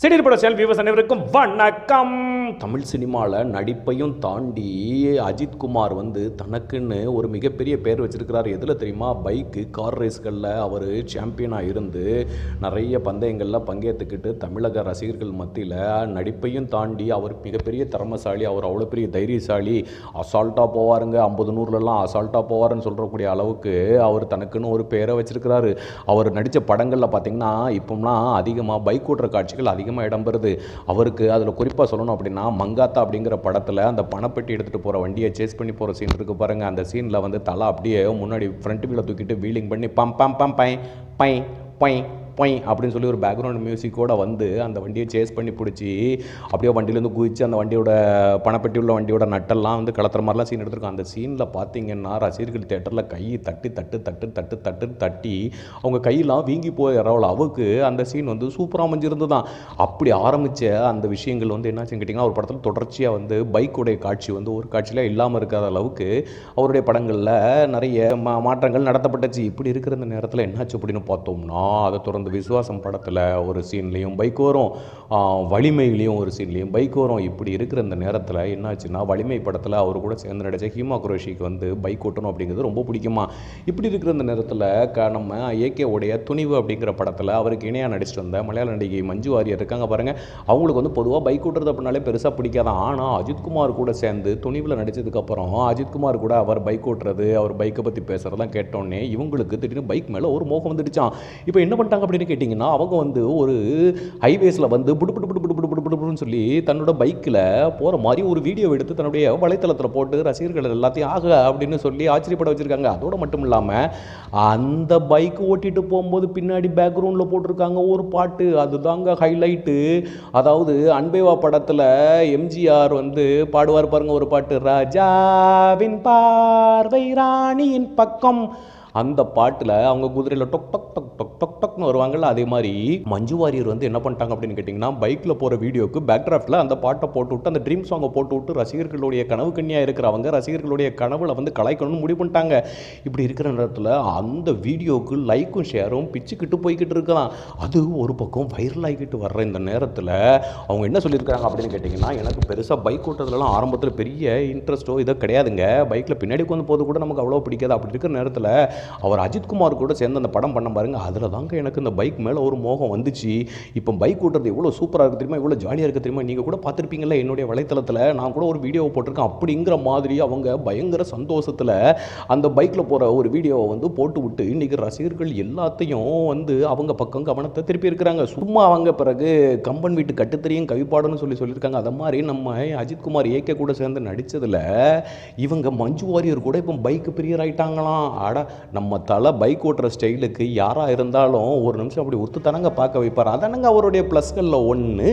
CD பட செயல் viewers அனைவருக்கும் வணக்கம். தமிழ் சினிமாவில் நடிப்பையும் தாண்டி அஜித்குமார் வந்து தனக்குன்னு ஒரு மிகப்பெரிய பேர் வச்சிருக்கிறார். எதில் தெரியுமா? பைக்கு கார் ரேஸ்களில் அவர் சாம்பியனாக இருந்து நிறைய பந்தயங்களில் பங்கேற்றுக்கிட்டு தமிழக ரசிகர்கள் மத்தியில் நடிப்பையும் தாண்டி அவர் மிகப்பெரிய திறமசாலி அவர் அவ்வளோ பெரிய தைரியசாலி அசால்ட்டாக போவாருங்க. ஐம்பது நூறுலலாம் அசால்ட்டாக போவாருன்னு சொல்கிறக்கூடிய அளவுக்கு அவர் தனக்குன்னு ஒரு பேரை வச்சிருக்கிறாரு. அவர் நடித்த படங்களில் பார்த்தீங்கன்னா இப்போம்லாம் அதிகமாக பைக் ஓட்டுற காட்சிகள் அதிகமாக இடம்பெறுது. அவருக்கு அதில் குறிப்பாக சொல்லணும் அப்படின்னா மங்காத்தா அப்படிங்கிற படத்தில் அந்த பணப்பெட்டி எடுத்துகிட்டு போகிற வண்டியை சேஸ் பண்ணி போகிற சீன் இருக்குது பாருங்கள் அந்த சீனில் வந்து தலை அப்படியே முன்னாடி ஃப்ரண்ட் வீலை தூக்கிட்டு வீலிங் பண்ணி பம் பம் பம் பை பை பை பொய் அப்படின்னு சொல்லி ஒரு பேக்ரவுண்ட் மியூசிக்கோட வந்து அந்த வண்டியை சேஸ் பண்ணி பிடிச்சி அப்படியே வண்டியிலேருந்து குதிச்சு அந்த வண்டியோட பணப்பெட்டி உள்ள வண்டியோட நட்டெல்லாம் வந்து கலத்துற மாதிரிலாம் சீன் எடுத்திருக்கோம் அந்த சீனில் பார்த்தீங்கன்னா ரசிகர்கள் தேட்டரில் கை தட்டி தட்டு தட்டு தட்டு தட்டு தட்டி அவங்க கையெல்லாம் வீங்கி போய் அளவுக்கு அவுக்கு அந்த சீன் வந்து சூப்பராக அமைஞ்சிருந்து தான் அப்படி ஆரம்பித்த அந்த விஷயங்கள் வந்து என்னாச்சுன்னு கேட்டிங்கன்னா ஒரு படத்தில் தொடர்ச்சியாக வந்து பைக்குடைய காட்சி வந்து ஒரு காட்சியில் இல்லாமல் இருக்காத அளவுக்கு அவருடைய படங்களில் நிறைய மா மாற்றங்கள் நடத்தப்பட்டுச்சு. இப்படி இருக்கிற இந்த நேரத்தில் என்னாச்சு அப்படின்னு பார்த்தோம்னா அதை தொடர்ந்து விசுவாசம் படத்தில் ஒரு சீன்லேயும் பைக் வரும். வலிமையிலையும் ஒரு சீன்லேயும் பைக் வரும். இப்படி இருக்கிற இந்த நேரத்தில் என்னாச்சுன்னா வலிமை படத்தில் அவர் கூட சேர்ந்து நடித்த ஹீமா குரோஷிக்கு வந்து பைக் ஓட்டணும் அப்படிங்கிறது ரொம்ப பிடிக்குமா? இப்படி இருக்கிற இந்த நேரத்தில் க நம்ம ஏகே உடைய துணிவு அப்படிங்கிற படத்தில் அவருக்கு இணையாக நடிச்சிட்டு வந்த மலையாள நடிகை மஞ்சு வாரியர் இருக்காங்க பாருங்கள் அவங்களுக்கு வந்து பொதுவாக பைக் ஓட்டுறது அப்படின்னாலே பெருசாக பிடிக்காதான் ஆனால் அஜித்குமார் கூட சேர்ந்து துணிவில் நடிச்சதுக்கப்புறம் அஜித்குமார் கூட அவர் பைக் ஓட்டுறது அவர் பைக்கை பற்றி பேசுகிறதெல்லாம் கேட்டோன்னே இவங்களுக்கு திடீர்னு பைக் மேலே ஒரு மோகம் வந்துடுச்சான் இப்போ என்ன பண்ணிட்டாங்க அப்படின்னு கேட்டிங்கன்னா அவங்க வந்து ஒரு ஹைவேஸில் வந்து புடு புடு புடு புடு புடு புடு புடுன்னு சொல்லி தன்னோட பைக்கில் போகிற மாதிரி ஒரு வீடியோ எடுத்து தன்னுடைய வலைத்தளத்தில் போட்டு ரசிகர்கள் எல்லாத்தையும் ஆக அப்படின்னு சொல்லி ஆச்சரியப்பட வச்சுருக்காங்க. அதோடு மட்டும் இல்லாமல் அந்த பைக் ஓட்டிகிட்டு போகும்போது பின்னாடி பேக்ரவுண்டில் போட்டிருக்காங்க ஒரு பாட்டு. அதுதாங்க ஹைலைட்டு அதாவது அன்பேவா படத்தில் எம்ஜிஆர் வந்து பாடுவார் பாருங்க ஒரு பாட்டு. ராஜாவின் பார்வை ராணியின் பக்கம் அந்த பாட்டில் அவங்க குதிரையில் டொக் டொக் டொக் டொக் டொக் டொக்னு வருவாங்கல்ல அதே மாதிரி மஞ்சு வாரியர் வந்து என்ன பண்ணிட்டாங்க அப்படின்னு கேட்டிங்கன்னா பைக்கில் போகிற வீடியோக்கு பேக்ராஃப்டில் அந்த பாட்டை போட்டு விட்டு அந்த ட்ரீம் சாங்கை போட்டு விட்டு ரசிகர்களுடைய கனவு கன்னியாக இருக்கிறவங்க ரசிகர்களுடைய கனவுல வந்து கலாய்க்கணும்னு முடிவு பண்ணிட்டாங்க. இப்படி இருக்கிற நேரத்தில் அந்த வீடியோக்கு லைக்கும் ஷேரும் பிச்சுக்கிட்டு போய்கிட்டு இருக்கலாம். அது ஒரு பக்கம் வைரல் ஆகிக்கிட்டு வர்ற இந்த நேரத்தில் அவங்க என்ன சொல்லியிருக்காங்க அப்படின்னு கேட்டிங்கன்னா எனக்கு பெருசாக பைக் ஓட்டுறதுலாம் ஆரம்பத்தில் பெரிய இன்ட்ரெஸ்ட்டோ இதோ கிடையாதுங்க. பைக்கில் பின்னாடி உட்காந்து போது கூட நமக்கு அவ்வளோ பிடிக்காது. அப்படி இருக்கிற நேரத்தில் அவர் அஜித்குமார் கூட சேர்ந்து அந்த படம் பண்ண பாருங்கள் அதில் தாங்க எனக்கு இந்த பைக் மேலே ஒரு மோகம் வந்துச்சு. இப்போ பைக் ஓட்டுறது எவ்வளோ சூப்பராக இருக்குது தெரியுமா? எவ்வளோ ஜாலியாக இருக்குது தெரியுமா? நீங்கள் கூட பார்த்துருப்பீங்களா என்னுடைய வலைத்தளத்தில். நான் கூட ஒரு வீடியோ போட்டிருக்கேன். அப்படிங்கிற மாதிரி அவங்க பயங்கர சந்தோஷத்தில் அந்த பைக்கில் போகிற ஒரு வீடியோவை வந்து போட்டு விட்டு இன்றைக்கி ரசிகர்கள் எல்லாத்தையும் வந்து அவங்க பக்கம் கவனத்தை திருப்பி இருக்கிறாங்க. சும்மா அவங்க பிறகு கம்பன் வீட்டு கட்டுத்தறியும் கவிப்பாடுன்னு சொல்லி சொல்லியிருக்காங்க. அதை மாதிரி நம்ம அஜித்குமார் ஏகே கூட சேர்ந்து நடித்ததில் இவங்க மஞ்சு வாரியர் கூட இப்போ பைக்கு பிரியர் ஆகிட்டாங்களாம் அட நம்ம தலை பைக் ஓட்டுற ஸ்டைலுக்கு யாராக இருந்தாலும் ஒரு நிமிஷம் அப்படி ஒத்து தானங்க பார்க்க வைப்பார். அதானங்க அவருடைய ப்ளஸ்களில் ஒன்று